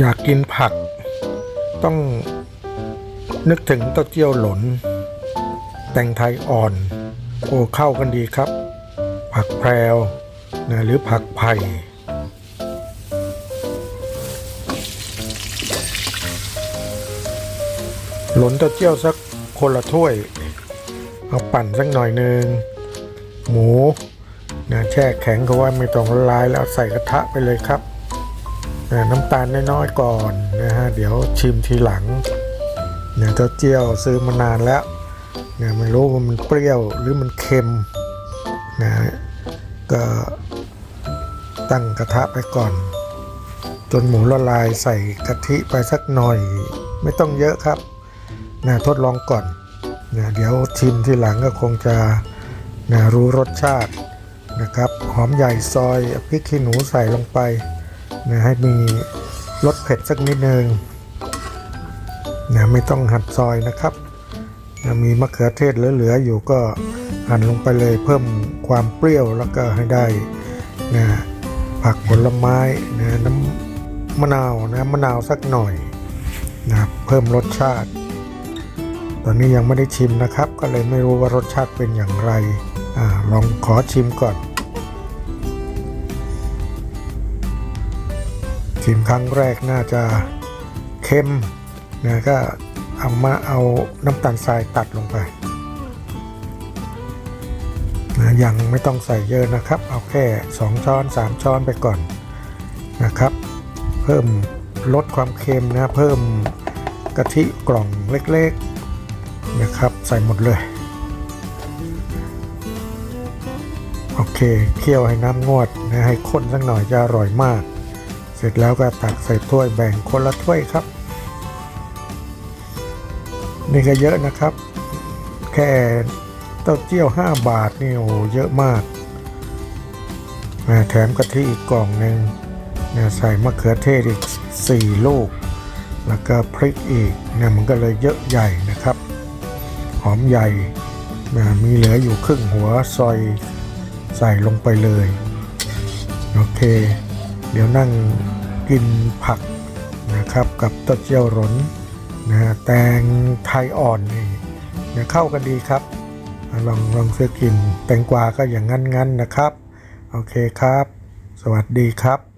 อยากกินผัก ต้องนึกถึงเต้าเจี้ยวหลน แตงไทยอ่อน โอ้เข้ากันดีครับ ผักแพรวนะหรือผักไผ่หลนเต้าเจี้ยวสักคนละถ้วย เอาปั่นสักหน่อยหนึ่งหมูนะแช่แข็งเขาว่าไม่ต้องละลายแล้วใส่กระทะไปเลยครับ น้ำตาลน้อยๆก่อนนะฮะเดี๋ยวชิมทีหลังเนี่ยเต้าเจี้ยวซื้อมานานแล้วเนี่ยไม่รู้ว่ามันเปรี้ยวหรือมันเค็มนะก็ตั้งกระทะไปก่อน จนหมูละลายใส่กะทิไปสักหน่อย ไม่ต้องเยอะครับนะทดลองก่อนนะเดี๋ยวชิมทีหลังก็คงจะนะรู้รสชาตินะครับ หอมใหญ่ซอยพริกขี้หนูใส่ลงไป นะให้มีรสเผ็ดสักนิดนึงนะไม่ต้องหั่นซอยนะครับนะมีมะเขือเทศเหลือๆอยู่ก็หั่นลงไปเลยเพิ่มความเปรี้ยวแล้วก็ให้ได้นะผักผลไม้นะน้ำมะนาวนะมะนาวสักหน่อยนะเพิ่มรสชาติ ตอนนี้ยังไม่ได้ชิมนะครับ ก็เลยไม่รู้ว่ารสชาติเป็นอย่างไรอลองขอชิมก่อน ชิมครั้งแรกน่าจะเค็มนะก็เอามาเอาน้ำตาลทรายตัดลงไปนะยังไม่ต้องใส่เยอะนะครับ เอาแค่ 2 ช้อน 3 ช้อนไปก่อนนะครับ เพิ่มลดความเค็มนะ เพิ่มกะทิกล่องเล็กๆนะครับ ใส่หมดเลย โอเค เคี่ยวให้น้ำงวดนะให้ข้นสักหน่อยจะอร่อยมาก ร็จแล้วก็ตักใส่ถ้วยแบ่งคนละถ้วยครับ นี่ก็เยอะนะครับ แค่เต้าเจี้ยว 5 บาทนี่โอ้เยอะมากแถมกะทิอีกกล่องหนึ่งใส่มะเขือเทศอีก 4 ลูก แล้วก็พริกอีกเนี่ยมันก็เลยเยอะใหญ่นะครับ หอมใหญ่นะมีเหลืออยู่ครึ่งหัวซอยใส่ลงไปเลย โอเค เดี๋ยวนั่ง กินผักนะครับกับเต้าเจี้ยวหลนนะแตงไทยอ่อนนี่เนี่ยเข้ากันดีครับ ลองลองซื้อกินแตงกวาก็อย่างงั้นๆนะครับ โอเคครับ สวัสดีครับ